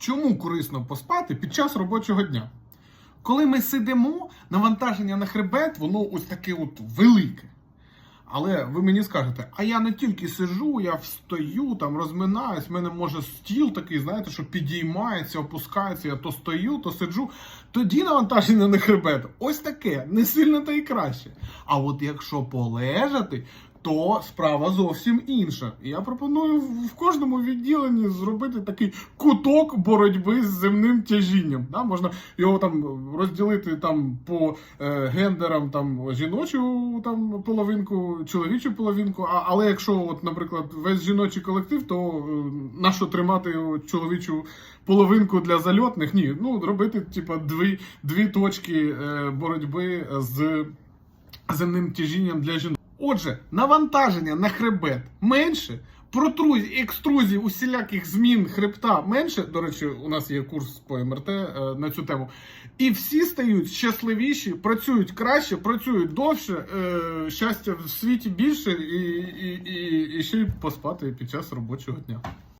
Чому корисно поспати під час робочого дня? Коли ми сидимо, навантаження на хребет, воно ось таке от велике. Але ви мені скажете, а я не тільки сижу, я встаю, там розминаюсь, в мене може стіл такий, знаєте, що підіймається, опускається, я то стою, то сиджу. Тоді навантаження на хребет ось таке, не сильно та й краще. А от якщо полежати, то справа зовсім інша. Я пропоную в кожному відділенні зробити такий куток боротьби з земним тяжінням. Да? Можна його там розділити там по е, гендерам, там жіночу там половинку, чоловічу половинку. А, але якщо, от, наприклад, весь жіночий колектив, то е, на що тримати чоловічу половинку для зальотних? Ні, ну робити типа дві, дві точки е, боротьби з земним тяжінням для жінок. Отже, навантаження на хребет менше, протрузій, екструзій, усіляких змін хребта менше. До речі, у нас є курс по МРТ е, на цю тему. І всі стають щасливіші, працюють краще, працюють довше, е, щастя в світі більше і, і, і, і ще й поспати під час робочого дня.